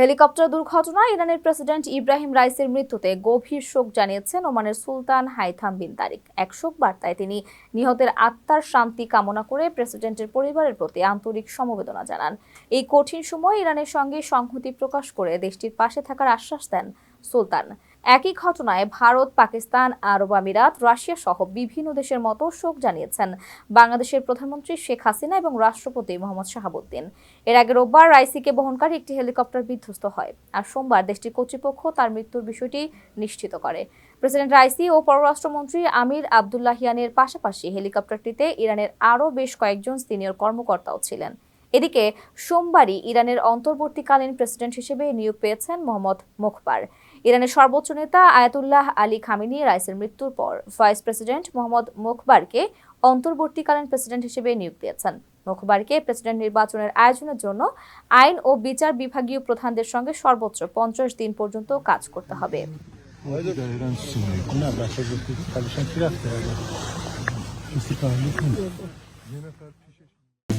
Helicopter দুর্ঘটনায় ইরানের president Ibrahim রাইসের মৃত্যুতে গভীর শোক জানিয়েছেন ওমানের সুলতান হাইথাম বিন তারিক। এক শোক বার্তায় তিনি নিহতের আত্মার শান্তি কামনা করে প্রেসিডেন্টের পরিবারের প্রতি আন্তরিক সমবেদনা জানান। এই কঠিন সময় ইরানের সঙ্গে সংহতি প্রকাশ করে দেশটির পাশে থাকার আশ্বাস দেন সুলতান। একই ঘটনায় ভারত, পাকিস্তান, আরব আমিরাত, রাশিয়া সহ বিভিন্ন দেশের মতো শোক জানিয়েছেন বাংলাদেশের প্রধানমন্ত্রী শেখ হাসিনা এবং রাষ্ট্রপতি মোহাম্মদ শাহাবুদ্দিন। এর আগে রোববার রাইসিকে বহনকারী একটি হেলিকপ্টার বিধ্বস্ত হয় আর সোমবার দেশটির কর্তৃপক্ষ তার মৃত্যুর বিষয়টি নিশ্চিত করে। প্রেসিডেন্ট রাইসি ও পররাষ্ট্রমন্ত্রী আমির আবদুল্লাহিয়ানের পাশাপাশি হেলিকপ্টারটিতে ইরানের আরও বেশ কয়েকজন সিনিয়র কর্মকর্তাও ছিলেন। এদিকে সোমবারই ইরানের অন্তর্বর্তীকালীন প্রেসিডেন্ট হিসেবে নিয়োগ পেয়েছেন মোহাম্মদ মুখবার। ইরানের সর্বোচ্চ নেতা আয়াতুল্লাহ আলী খামিনি রাইসের মৃত্যুর পর ভাইস প্রেসিডেন্ট মোহাম্মদ মুখবারকে অন্তর্বর্তীকালীন প্রেসিডেন্ট হিসেবে নিয়োগ দিয়েছেন। মুখবারকে প্রেসিডেন্ট নির্বাচনের আয়োজনের জন্য আইন ও বিচার বিভাগীয় প্রধানদের সঙ্গে সর্বোচ্চ পঞ্চাশ দিন পর্যন্ত কাজ করতে হবে।